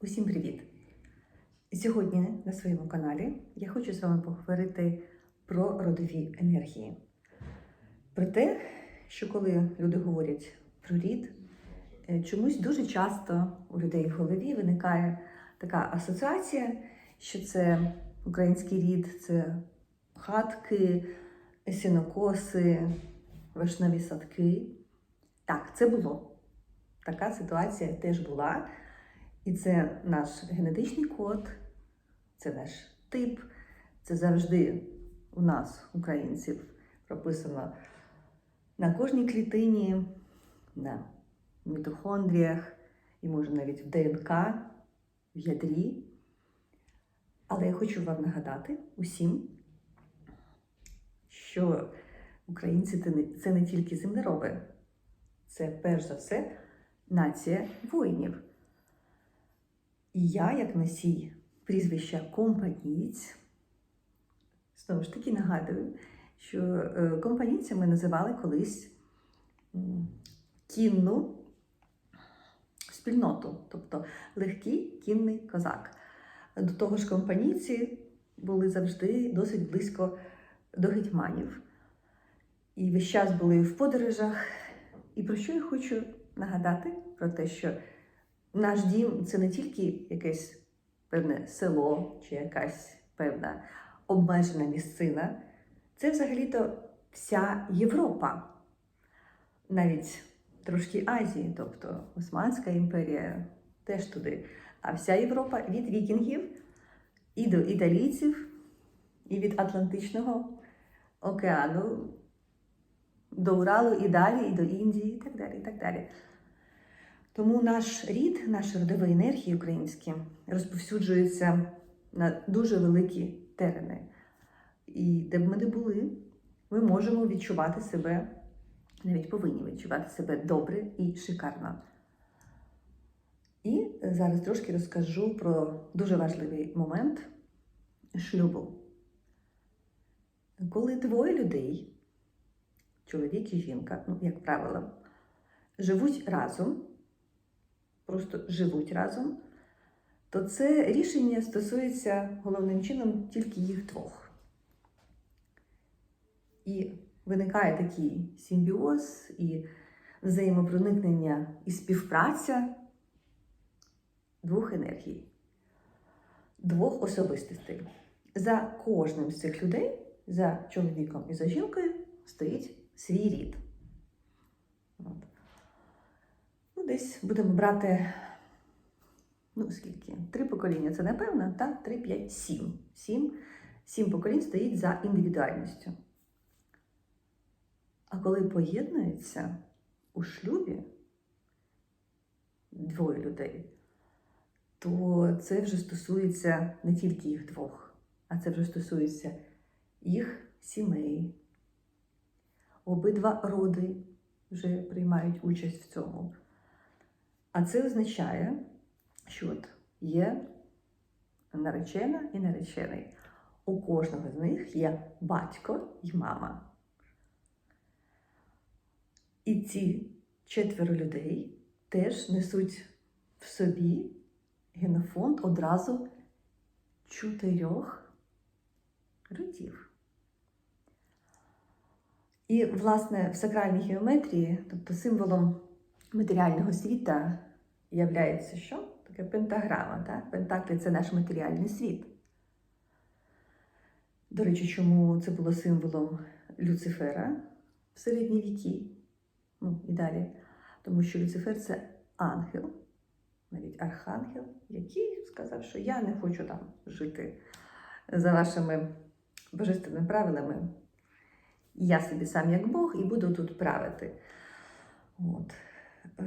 Усім привіт! Сьогодні на своєму каналі я хочу з вами поговорити про родові енергії. Про те, що коли люди говорять про рід, е, чомусь дуже часто у людей в голові виникає така асоціація, що це український рід, це хатки, сінокоси, вишневі садки. Так, це було. Така ситуація теж була. І це наш генетичний код, це наш тип, це завжди у нас, українців, прописано на кожній клітині, на мітохондріях і може навіть в ДНК, в ядрі. Але я хочу вам нагадати усім, що українці це не- тільки землероби, це перш за все нація воїнів. Я, як носій прізвища компанійць, знову ж таки нагадую, що е, компанійцями називали колись кінну спільноту, тобто легкий кінний козак. До того ж, компанійці були завжди досить близько до гетьманів. І весь час були в подорожах. І про що я хочу нагадати? Про те, що наш дім це не тільки якесь певне село чи якась певна обмежена місцина, це взагалі-то вся Європа, навіть трошки Азії, тобто Османська імперія теж туди. А вся Європа від вікінгів і до італійців, і від Атлантичного океану до Уралу і далі, і до Індії, і так далі. і так далі. Тому наш рід, наші родові енергії українські розповсюджуються на дуже великі терени. І де б ми не були, ми можемо відчувати себе, навіть повинні відчувати себе добре і шикарно. І зараз трошки розкажу про дуже важливий момент шлюбу. Коли двоє людей, чоловік і жінка, ну, як правило, живуть разом, просто живуть разом, то це рішення стосується головним чином тільки їх двох. І виникає такий симбіоз і взаємопроникнення і співпраця двох енергій, двох особистостей. За кожним з цих людей, за чоловіком і за жінкою, стоїть свій рід. От. Десь будемо брати, ну скільки? Три покоління це напевно, так? Три, п'ять, сім. Сім. Сім поколінь стоїть за індивідуальністю. А коли поєднуються у шлюбі двоє людей, то це вже стосується не тільки їх двох, а це вже стосується їх сімей. Обидва роди вже приймають участь в цьому. А це означає, що от є наречена і наречений. У кожного з них є батько і мама. І ці четверо людей теж несуть в собі генофонд одразу чотирьох родів. І, власне, в сакральній геометрії, тобто символом матеріального світа, являється що? Таке пентаграма. Так? Пентаклі це наш матеріальний світ. До речі, чому це було символом Люцифера в середні віки? Ну і далі. Тому що Люцифер це ангел, навіть архангел, який сказав, що я не хочу там жити за вашими божественними правилами. Я собі сам як Бог і буду тут правити. От. Е,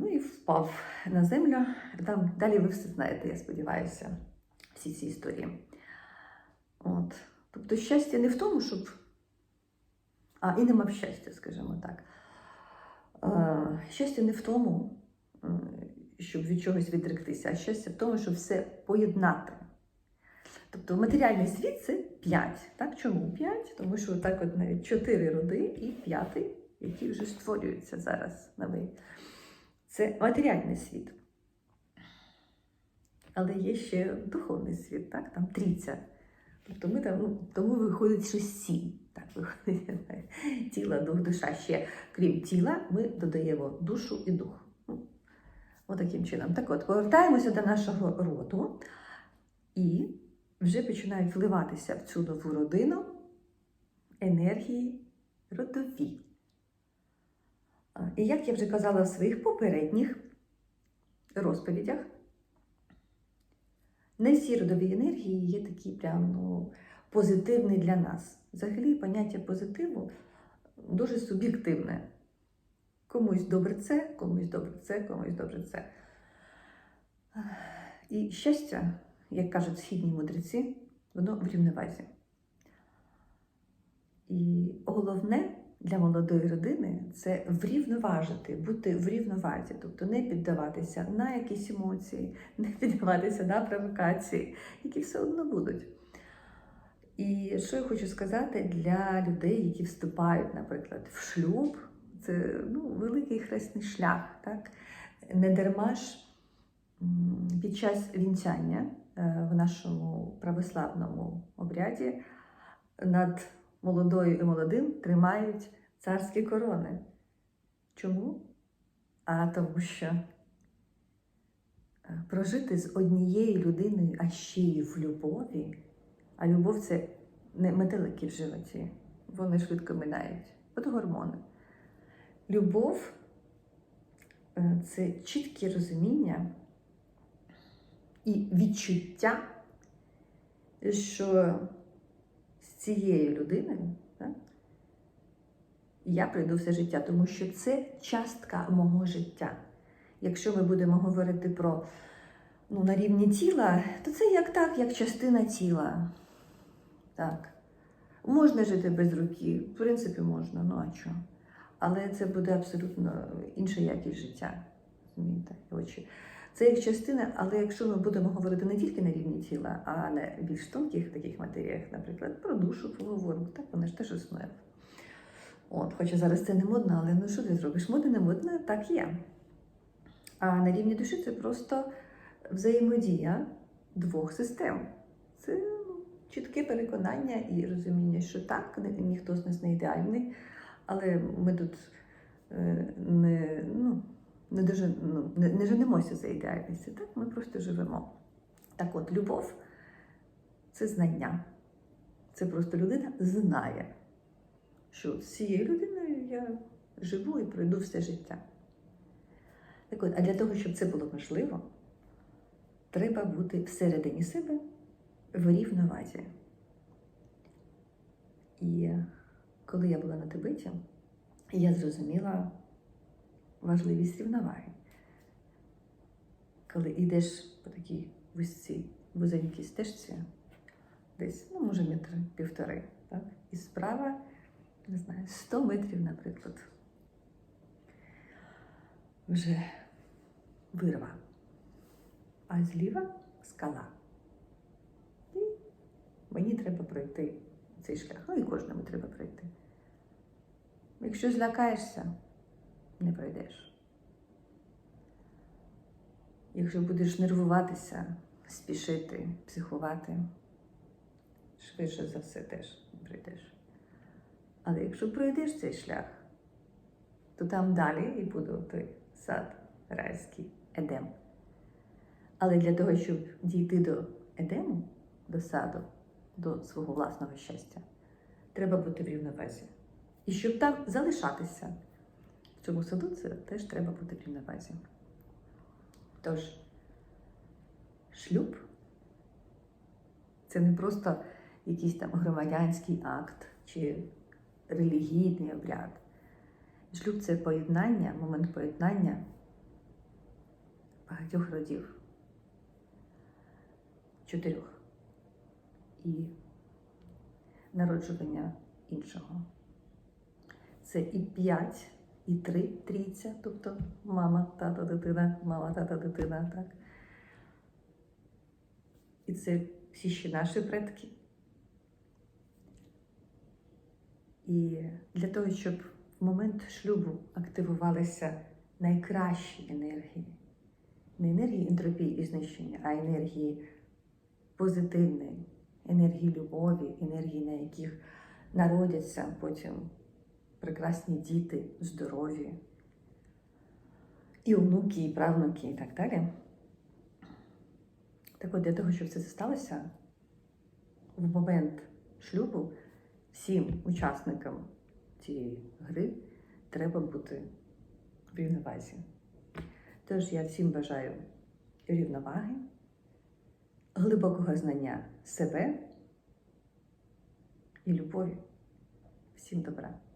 ну і впав на землю. Далі ви все знаєте, я сподіваюся, всі ці історії. От. Тобто щастя не в тому, щоб. А, і нема б щастя, скажімо так. Е, щастя не в тому, е, щоб від чогось відректися, а щастя в тому, щоб все поєднати. Тобто матеріальний світ це 5. Так? Чому 5? Тому що так от навіть 4 роди і п'ятий, який вже створюється зараз новий. Це матеріальний світ. Але є ще духовний світ, так? Там трійця. Тобто ми там, ну, тому виходить, що сім. Так виходить тіло, дух, душа. Ще крім тіла, ми додаємо душу і дух. Ну, Отаким чином. Так от, повертаємося до нашого роду і вже починають вливатися в цю нову родину енергії родові. І як я вже казала в своїх попередніх розповідях, не всі родові енергії є такі прям ну, позитивні для нас. Взагалі, поняття позитиву дуже суб'єктивне. Комусь добре це, комусь добре це, комусь добре це. І щастя, як кажуть східні мудреці, воно в рівновазі. І головне для молодої родини це врівноважити, бути в рівновазі, тобто не піддаватися на якісь емоції, не піддаватися на провокації, які все одно будуть. І що я хочу сказати для людей, які вступають, наприклад, в шлюб, це ну, великий хресний шлях. Так? Не дарма ж під час вінчання е, в нашому православному обряді над молодою і молодим тримають царські корони. Чому? А тому що е, прожити з однією людиною, а ще й в любові, а любов це не метелики в животі, вони швидко минають. От гормони. Любов е, це чітке розуміння і відчуття, що цією людиною я прийду все життя, тому що це частка мого життя. Якщо ми будемо говорити про ну, на рівні тіла, то це як так, як частина тіла. Так. Можна жити без руки, в принципі, можна, ну а що? Але це буде абсолютно інша якість життя. Розумієте? Це як частина, але якщо ми будемо говорити не тільки на рівні тіла, а на більш тонких таких матеріях, наприклад, про душу поговоримо, так вона ж теж існує. От, хоча зараз це не модно, але ну що ти зробиш? Модно, не модно, так є. А на рівні душі це просто взаємодія двох систем. Це ну, чітке переконання і розуміння, що так, ніхто з нас не ідеальний, але ми тут е, не, не, дуже, ну, не, не женемося за ідеальністю, так? Ми просто живемо. Так от, любов це знання. Це просто людина знає, що з цією людиною я живу і пройду все життя. Так от, а для того, щоб це було можливо, треба бути всередині себе в рівновазі. І коли я була на Тибеті, я зрозуміла важливість рівноваги. Коли йдеш по такій вузькій, вузенькій стежці, десь, ну, може, метри півтори, так? і справа, не знаю, 100 метрів, наприклад, вже вирва, а зліва скала. І мені треба пройти цей шлях. Ну і кожному треба пройти. Якщо злякаєшся, не пройдеш. Якщо будеш нервуватися, спішити, психувати, швидше за все теж не пройдеш. Але якщо пройдеш цей шлях, то там далі і буде той сад райський Едем. Але для того, щоб дійти до Едему, до саду, до свого власного щастя, треба бути в рівновазі. І щоб там залишатися цьому саду, це теж треба бути в рівновазі. Тож, шлюб це не просто якийсь там громадянський акт чи релігійний обряд. Шлюб це поєднання, момент поєднання багатьох родів, чотирьох і народжування іншого. Це і п'ять, і три трійця, тобто мама, тато, дитина, мама, тато, дитина, так. І це всі ще наші предки. І для того, щоб в момент шлюбу активувалися найкращі енергії, не енергії ентропії і знищення, а енергії позитивної, енергії любові, енергії, на яких народяться потім прекрасні діти, здорові, і онуки, і правнуки, і так далі. Так от для того, щоб це сталося, в момент шлюбу всім учасникам цієї гри треба бути в рівновазі. Тож я всім бажаю рівноваги, глибокого знання себе і любові. Всім добра!